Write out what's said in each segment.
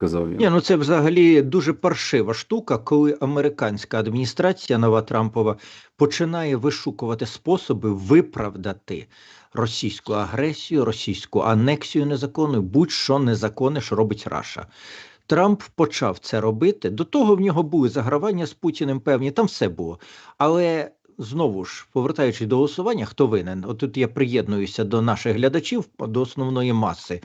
сказав він. Ні, ну це взагалі дуже паршива штука, коли американська адміністрація нова Трампова починає вишукувати способи виправдати російську агресію, російську анексію незаконну, будь-що незаконне, що робить Раша. Трамп почав це робити. До того в нього були загравання з Путіним певні, там все було. Але знову ж, повертаючись до голосування, хто винен? От тут я приєднуюся до наших глядачів, до основної маси.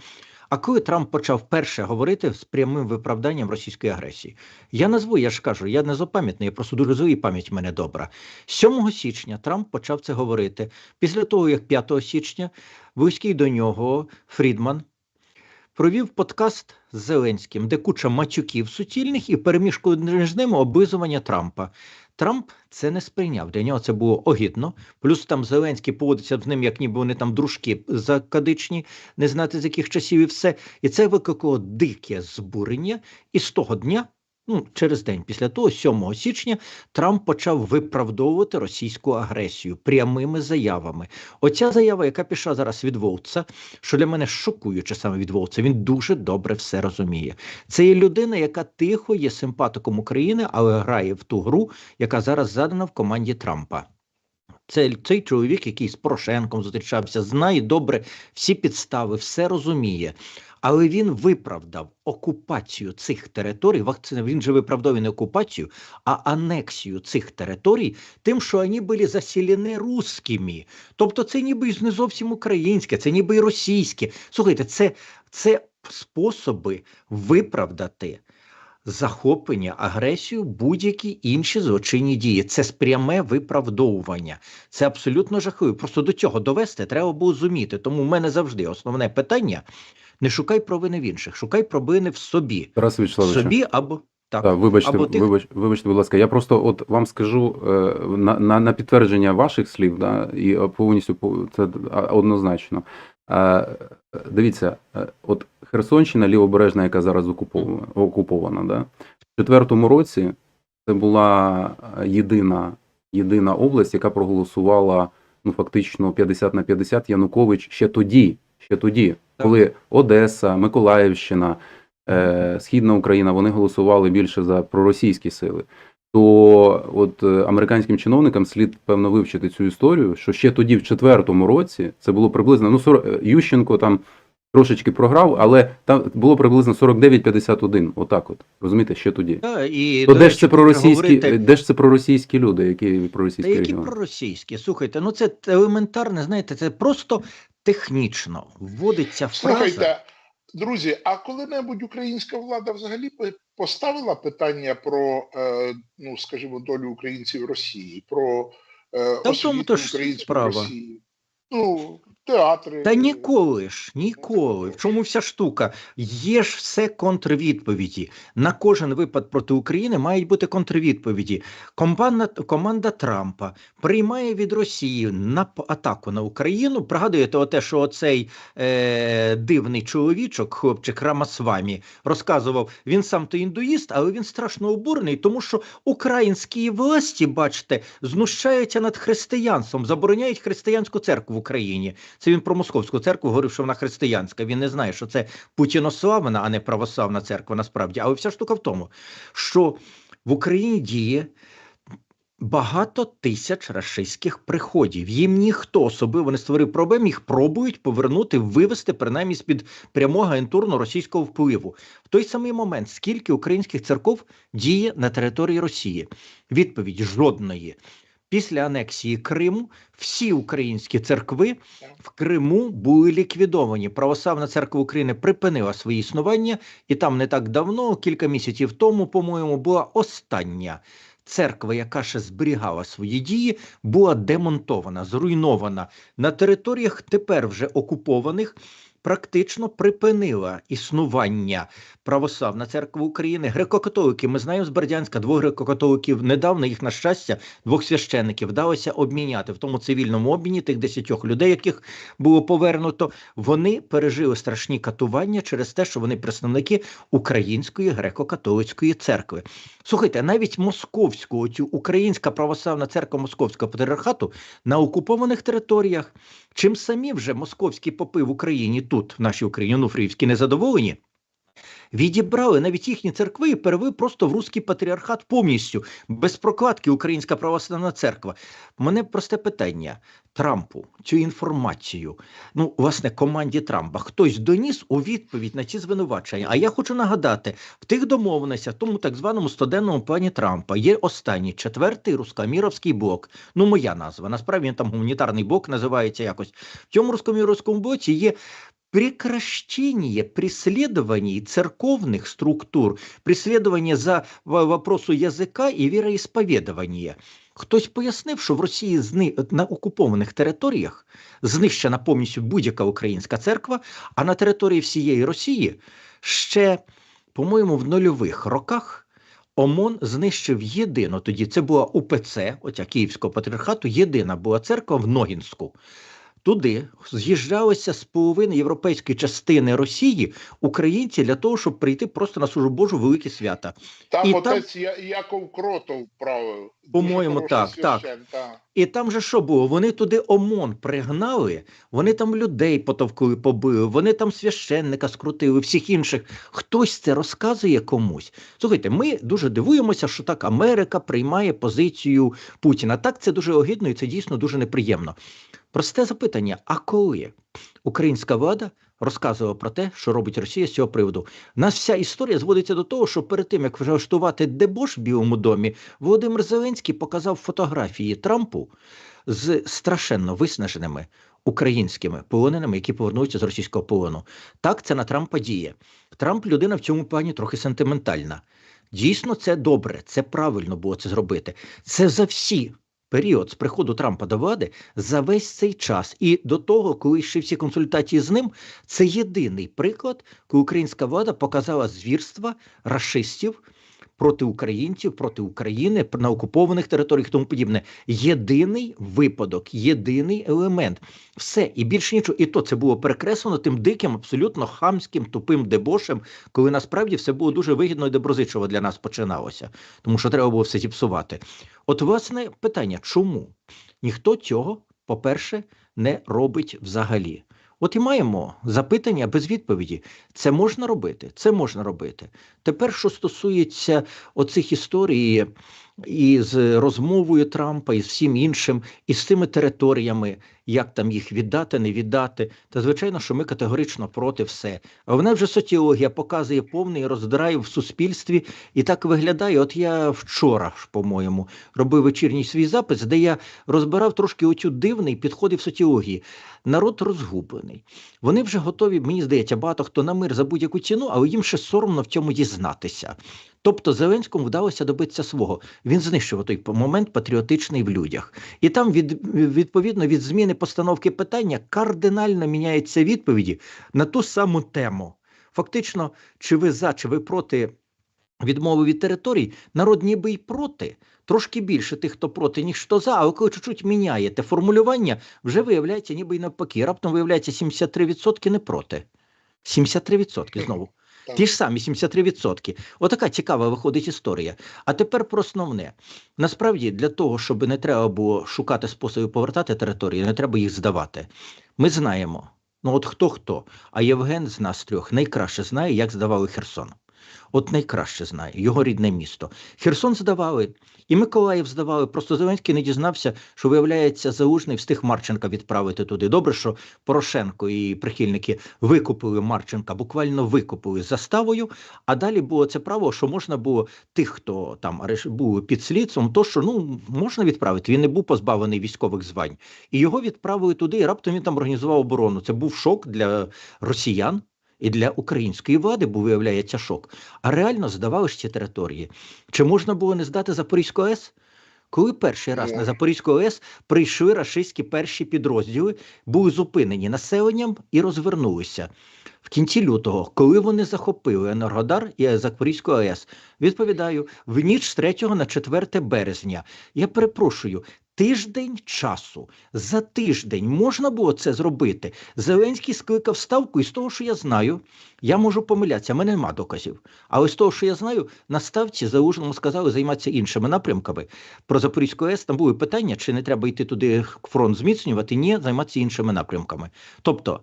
А коли Трамп почав перше говорити з прямим виправданням російської агресії, я назву, я ж кажу, я не запам'ятний, я просто дуже злий, пам'ять мене добра. 7 січня Трамп почав це говорити. Після того, як 5 січня близький до нього Фрідман провів подкаст з Зеленським, де куча матюків суцільних і переміжку між ними облизування Трампа. Трамп це не сприйняв. Для нього це було огідно. Плюс там Зеленський поводиться з ним, як ніби вони там дружки закадичні, не знати з яких часів і все. І це викликало дике збурення. І з того дня, ну через день після того, 7 січня, Трамп почав виправдовувати російську агресію прямими заявами. Оця заява, яка пішла зараз від Волца, що для мене шокуюче саме від Волца, він дуже добре все розуміє. Це є людина, яка тихо є симпатиком України, але грає в ту гру, яка зараз задана в команді Трампа. Це цей чоловік, який з Порошенком зустрічався, знає добре всі підстави, все розуміє. Але він виправдав окупацію цих територій. Він же виправдав не окупацію, а анексію цих територій, тим, що вони були засілені русскими. Тобто, це ніби не зовсім українське, це ніби й російське. Слухайте, це, це способи виправдати захоплення, агресію, будь-які інші злочинні дії. Це спряме виправдовування. Це абсолютно жахливо. Просто до цього довести треба було зуміти. Тому в мене завжди основне питання: не шукай провини в інших, шукай провини в собі. Тарас Вячеславович. собі або так. Так, вибачте, або тих- вибач, вибачте, будь ласка. Я просто от вам скажу е, на, на, на підтвердження ваших слів, да, і повністю по- це однозначно. Е, дивіться, е, от Херсонщина, лівобережна, яка зараз окупована, окупована, да, в четвертому році це була е, єдина, єдина область, яка проголосувала ну фактично 50 на 50 Янукович ще тоді, ще тоді, коли Одеса, Миколаївщина. е, Східна Україна, вони голосували більше за проросійські сили. То от е, американським чиновникам слід певно вивчити цю історію, що ще тоді, в четвертому році, це було приблизно ну 40, е, Ющенко там трошечки програв, але там було приблизно 49-51, Отак, от розумієте, ще тоді. Та, і, То де ж це проросійські, говорити- де ж це проросійські люди, які Та проросійські які регіони? проросійські? Слухайте, ну це елементарне, знаєте, це просто технічно вводиться фраза. Слухайте, друзі, а коли-небудь українська влада взагалі поставила питання про, е, ну скажімо, долю українців Росії, про е, Та в тому то ж справа. Росії? Ну, театри. Та ніколи ж, ніколи. В чому вся штука? Є ж все контрвідповіді. На кожен випад проти України мають бути контрвідповіді. Команда, команда Трампа приймає від Росії на атаку на Україну. Пригадуєте, оте, що оцей е, дивний чоловічок, хлопчик Рамасвамі, розказував, він сам то індуїст, але він страшно обурений, тому що українські власті, бачите, знущаються над християнством, забороняють християнську церкву в Україні. Це він про московську церкву говорив, що вона християнська. Він не знає, що це путінославна, а не православна церква насправді. Але вся штука в тому, що в Україні діє. Багато тисяч рашистських приходів. Їм ніхто особливо не створив проблем, їх пробують повернути, вивести принаймні з-під прямого агентурно російського впливу. В той самий момент, скільки українських церков діє на території Росії? Відповідь жодної. Після анексії Криму всі українські церкви в Криму були ліквідовані. Православна церква України припинила своє існування, і там не так давно, кілька місяців тому, по-моєму, була остання церква, яка ще зберігала свої дії, була демонтована, зруйнована на територіях тепер вже окупованих. Практично припинила існування православна церква України. Греко-католики, ми знаємо з Бердянська двох греко-католиків. Недавно їх, на щастя, двох священників вдалося обміняти в тому цивільному обміні тих десятьох людей, яких було повернуто. Вони пережили страшні катування через те, що вони представники Української греко-католицької церкви. Слухайте, навіть московську, оцю українська православна церква Московського патріархату на окупованих територіях, чим самі вже московські попи в Україні тут, в нашій Україні, онуфріївські, незадоволені. Відібрали навіть їхні церкви і перевели просто в руський патріархат повністю, без прокладки Українська православна церква. Мене просте питання Трампу, цю інформацію, ну, власне, команді Трампа, хтось доніс у відповідь на ці звинувачення. А я хочу нагадати, в тих домовленостях, тому так званому стоденному плані Трампа, є останній четвертий рускоміровський блок. Ну, моя назва. Насправді він там гуманітарний блок називається якось. В цьому рускоміровському блоці є прекращение преследований церковных структур, преследование за вопросу язика і віроісповідування. Хтось пояснив, що в Росії на окупованих територіях знищена повністю будь-яка українська церква, а на території всієї Росії ще, по-моєму, в нульових роках ОМОН знищив єдину тоді. Це була УПЦ, оця Київського патріархату, єдина була церква в Ногінську. Туди з'їжджалися з половини європейської частини Росії українці для того, щоб прийти просто на службу Божу великі свята. Там І отець Я- Яков Кротов правив. По-моєму, так, так. так. І там же що було? Вони туди ОМОН пригнали, вони там людей потовкли, побили, вони там священника скрутили, всіх інших. Хтось це розказує комусь. Слухайте, ми дуже дивуємося, що так Америка приймає позицію Путіна. Так, це дуже огидно і це дійсно дуже неприємно. Просте запитання: а коли українська влада розказувала про те, що робить Росія з цього приводу? У нас вся історія зводиться до того, що перед тим як влаштувати дебош в Білому домі, Володимир Зеленський показав фотографії Трампу з страшенно виснаженими українськими полоненими, які повернуться з російського полону. Так це на Трампа діє. Трамп людина в цьому плані трохи сентиментальна. Дійсно, це добре, це правильно було це зробити. Це за всі. Період з приходу Трампа до влади за весь цей час. І до того, коли ще всі консультації з ним, це єдиний приклад, коли українська влада показала звірства рашистів проти українців, проти України на окупованих територіях тому подібне. Єдиний випадок, єдиний елемент. Все і більше нічого. І то це було перекреслено тим диким, абсолютно хамським, тупим дебошем, коли насправді все було дуже вигідно і доброзичливо для нас починалося, тому що треба було все зіпсувати. От, власне, питання, чому ніхто цього, по-перше, не робить взагалі? От і маємо запитання без відповіді. Це можна робити? Це можна робити. Тепер, що стосується оцих історій із розмовою Трампа і з всім іншим, і з тими територіями, як там їх віддати, не віддати, та звичайно, що ми категорично проти все. А вона вже соціологія показує повний роздрай в суспільстві, і так виглядає. От я вчора ж, по-моєму, робив вечірній свій запис, де я розбирав трошки оцю дивний підходи в соціології. Народ розгублений. Вони вже готові, мені здається, багато хто на мир за будь-яку ціну, але їм ще соромно в цьому дізнатися. Тобто Зеленському вдалося добитися свого. Він знищив той момент патріотичний в людях. І там, від, відповідно, від зміни постановки питання кардинально міняються відповіді на ту саму тему. Фактично, чи ви за, чи ви проти відмови від територій, народ ніби й проти. Трошки більше тих, хто проти, ніж хто за, але коли чуть-чуть міняєте формулювання, вже виявляється, ніби й навпаки. Раптом виявляється 73% не проти. 73% знову. Ті ж самі 73%. Отака цікава виходить історія. А тепер про основне. Насправді, для того, щоб не треба було шукати способи повертати території, не треба їх здавати. Ми знаємо. Ну от хто хто, а Євген з нас трьох найкраще знає, як здавали Херсон. От найкраще знає його рідне місто. Херсон здавали, і Миколаїв здавали. Просто Зеленський не дізнався, що виявляється залужний встиг Марченка відправити туди. Добре, що Порошенко і прихильники викупили Марченка, буквально викупили заставою. А далі було це право, що можна було тих, хто там був під слідством, то що ну можна відправити. Він не був позбавлений військових звань, і його відправили туди. І раптом він там організував оборону. Це був шок для росіян. І для української влади був виявляється шок. А реально здавали ж ці території. Чи можна було не здати Запорізьку АЕС? Коли перший раз на Запорізьку АЕС прийшли рашистські перші підрозділи, були зупинені населенням і розвернулися. В кінці лютого, коли вони захопили Енергодар і Запорізьку АЕС, відповідаю, в ніч з 3 на 4 березня. Я перепрошую, тиждень часу. За тиждень можна було це зробити. Зеленський скликав ставку, і з того, що я знаю, я можу помилятися, в мене нема доказів. Але з того, що я знаю, на ставці залужному сказали займатися іншими напрямками. Про Запорізьку АЕС там були питання, чи не треба йти туди фронт зміцнювати, ні, займатися іншими напрямками. Тобто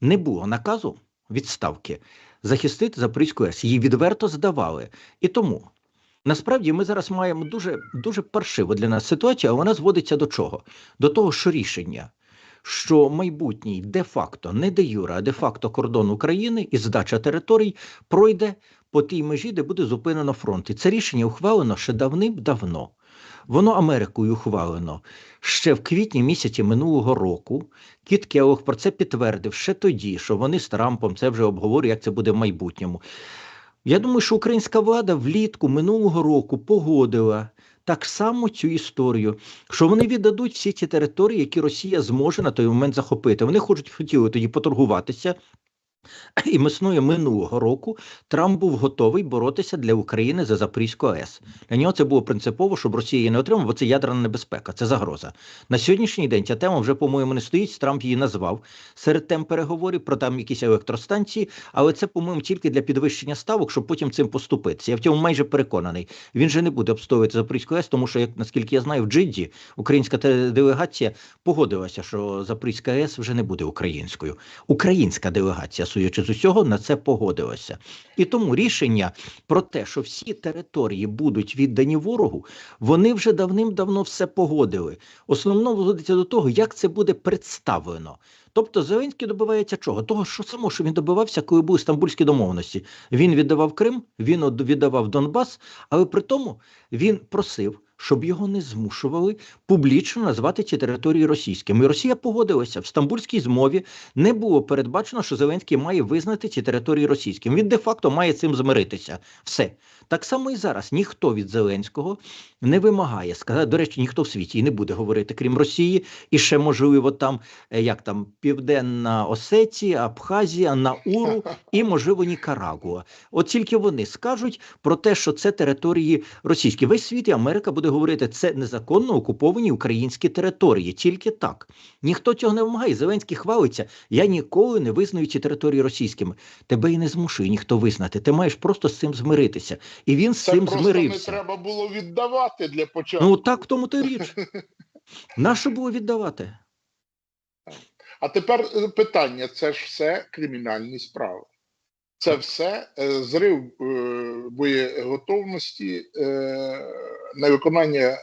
не було наказу відставки. захистити Запорізьку АЕС. Її відверто здавали. І тому насправді ми зараз маємо дуже, дуже паршиву для нас ситуацію, а вона зводиться до чого? До того, що рішення. Що майбутній де-факто, не де юра, а де-факто кордон України і здача територій пройде по тій межі, де буде зупинено фронт. І це рішення ухвалено ще давним-давно. Воно Америкою ухвалено ще в квітні місяці минулого року. Кіт Келлог про це підтвердив ще тоді, що вони з Трампом це вже обговорюють, як це буде в майбутньому. Я думаю, що українська влада влітку минулого року погодила так само цю історію, що вони віддадуть всі ці території, які Росія зможе на той момент захопити. Вони хочуть хотіли тоді поторгуватися. І весною минулого року Трамп був готовий боротися для України за Запорізьку АЕС. Для нього це було принципово, щоб Росія її не отримала, бо це ядерна небезпека, це загроза. На сьогоднішній день ця тема вже, по-моєму, не стоїть. Трамп її назвав серед тем переговорів про там якісь електростанції, але це, по-моєму, тільки для підвищення ставок, щоб потім цим поступитися. Я в цьому майже переконаний. Він же не буде обстоювати Запорізьку АЕС, тому що, як наскільки я знаю, в Джидді українська делегація погодилася, що Запорізька АЕС вже не буде українською. Українська делегація, судячи з усього, на це погодилася. І тому рішення про те, що всі території будуть віддані ворогу, вони вже давним-давно все погодили. Основно виводиться до того, як це буде представлено. Тобто Зеленський добивається чого? Того, що само, що він добивався, коли були стамбульські домовленості. Він віддавав Крим, він віддавав Донбас, але при тому він просив, щоб його не змушували публічно назвати ці території російськими. І Росія погодилася в стамбульській змові. Не було передбачено, що Зеленський має визнати ці території російськими. Він де-факто має цим змиритися. Все так само і зараз. Ніхто від Зеленського не вимагає сказати. До речі, ніхто в світі і не буде говорити, крім Росії, і ще можливо там е, як там Південна Осетія, Абхазія, Науру і можливо Нікарагуа. От тільки вони скажуть про те, що це території російські. Весь світ і Америка буде говорити, це незаконно окуповані українські території. Тільки так. Ніхто цього не вимагає. Зеленський хвалиться. Я ніколи не визнаю ці території російськими. Тебе і не змушує ніхто визнати. Ти маєш просто з цим змиритися. І він з Це цим просто змирився. не треба було віддавати для початку. Ну так в тому то й річ. Нащо було віддавати? А тепер е, питання: це ж все кримінальні справи. Це все е, зрив е, боєготовності, е, невиконання е,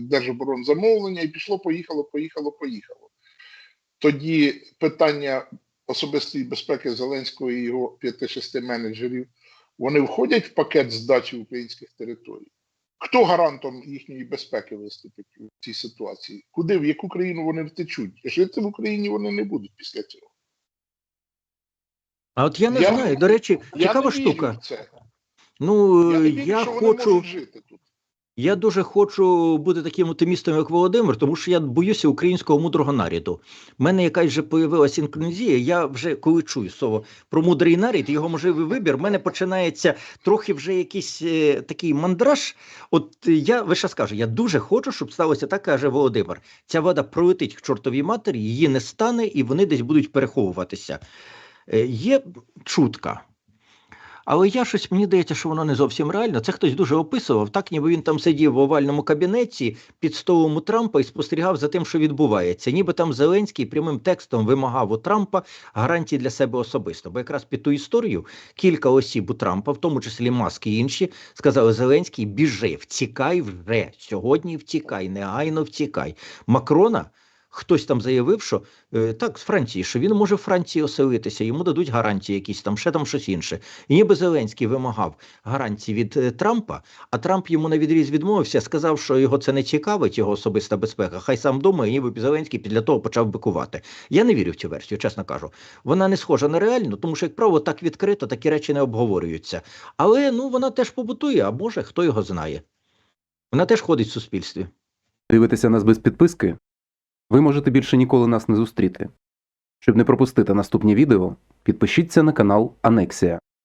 держоборонзамовлення, і пішло, поїхало, поїхало, поїхало. Тоді питання особистої безпеки Зеленського і його 5-6 менеджерів вони входять в пакет здачі українських територій. Хто гарантом їхньої безпеки виступить у цій ситуації? Куди, в яку країну вони втечуть? Жити в Україні вони не будуть після цього. А от я не Я- знаю. До речі, Я цікава не штука. це. Ну Я е, не вірю, я що вони хочу. можуть жити тут. Я дуже хочу бути таким оптимістом, як Володимир, тому що я боюся українського мудрого наряду. У мене якась вже появилася інклюзія. Я вже коли чую слово про мудрий наряд, його можливий вибір, в мене починається трохи вже якийсь е, такий мандраж. От е, я ви ще скажу, я дуже хочу, щоб сталося так, каже Володимир. Ця вода пролетить к чортовій матері, її не стане, і вони десь будуть переховуватися. Е, є чутка. Але я щось мені здається, що воно не зовсім реально. Це хтось дуже описував, так ніби він там сидів в овальному кабінеті під столом у Трампа і спостерігав за тим, що відбувається. Ніби там Зеленський прямим текстом вимагав у Трампа гарантії для себе особисто. Бо якраз під ту історію кілька осіб у Трампа, в тому числі Маск і інші, сказали: Зеленський, біжи, втікай вже сьогодні. Втікай, негайно втікай. Макрона. Хтось там заявив, що е, так, з Франції, що він може в Франції оселитися, йому дадуть гарантії якісь там, ще там щось інше. І ніби Зеленський вимагав гарантії від е, Трампа, а Трамп йому на відріз відмовився, сказав, що його це не цікавить, його особиста безпека. Хай сам думає, ніби Зеленський після того почав бикувати. Я не вірю в цю версію, чесно кажу. Вона не схожа на реальну, тому що, як правило, так відкрито такі речі не обговорюються. Але ну вона теж побутує, а може, хто його знає. Вона теж ходить в суспільстві. Дивитеся нас без підписки? Ви можете більше ніколи нас не зустріти. Щоб не пропустити наступні відео, підпишіться на канал Анексія.